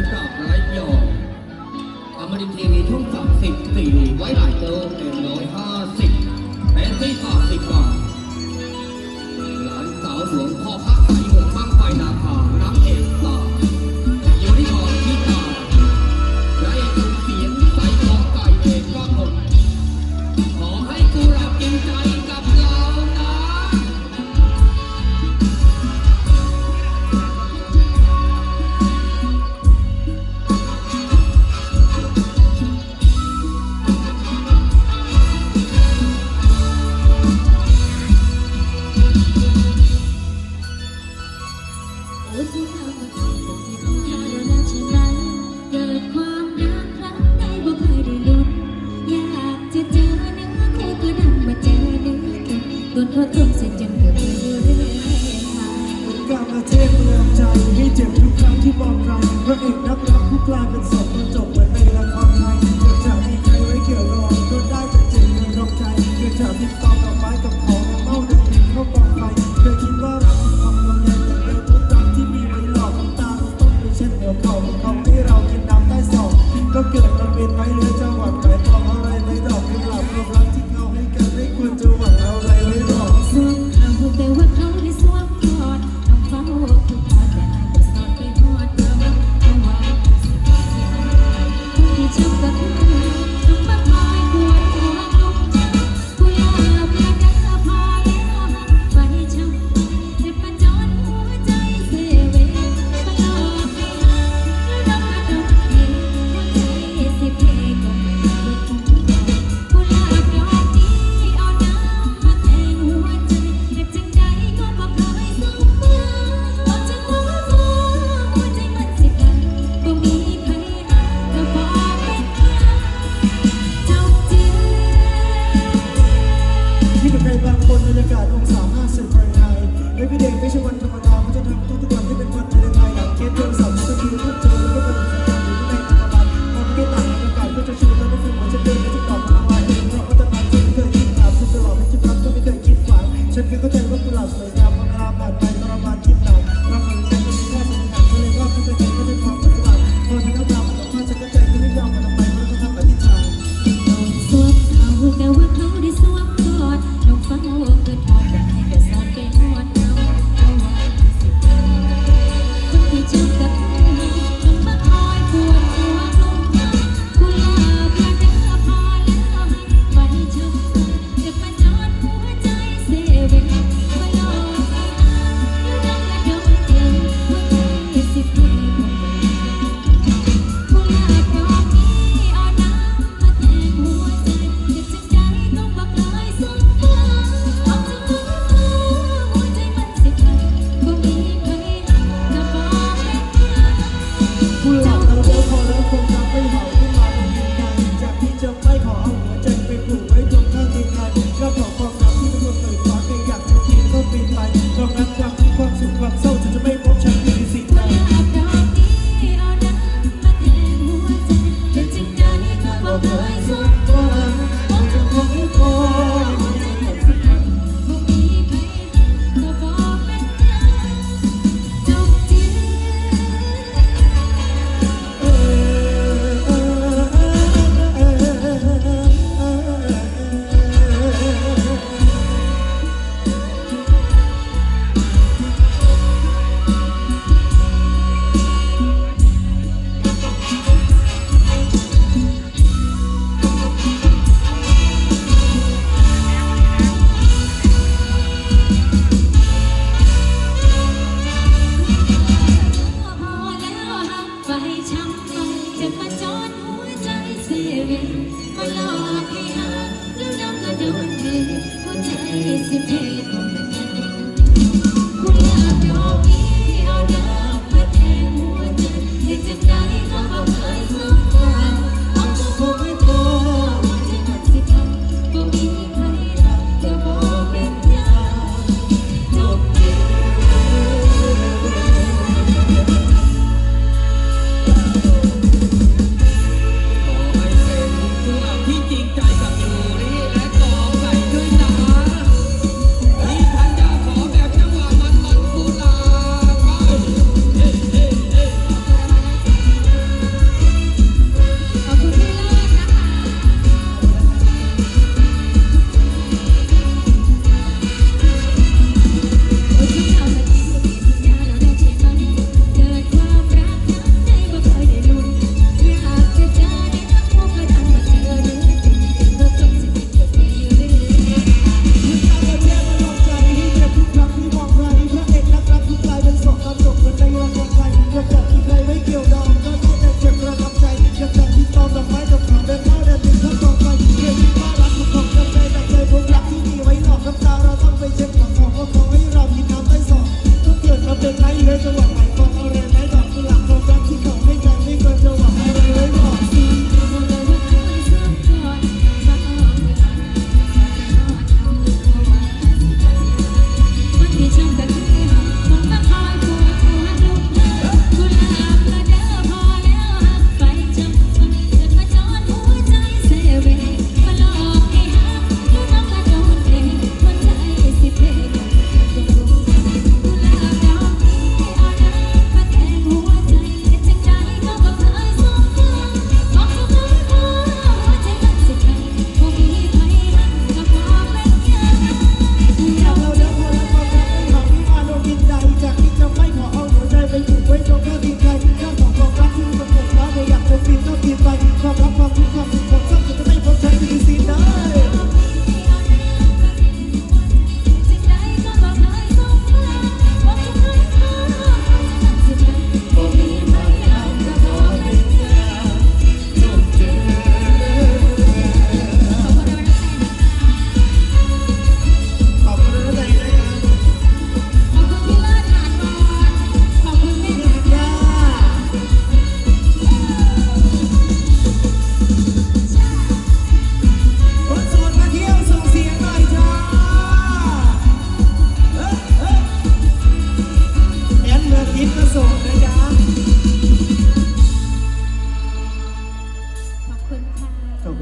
ยปราบร้ายหยอกอมรินทีวีช่องสามสิบสี่ไว้หลายเจอ Cùng. home. จะมาจอดหัวใจเสียเวมาหลอกให้หาแล้วน้องก็โดนเทหัวใจสิเพ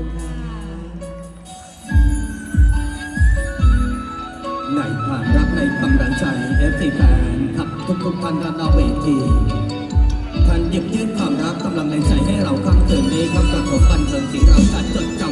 คุณครับในความรักในกำลังใจเอฟซีแฟนขับทุกทุกท่านด้านหน้าเวทีท่านหยิบยื่นความรักกำลังในใจให้เราครั้งเตือนนี้ครับกับผมบันเทิงสิ่งเราจะจดจ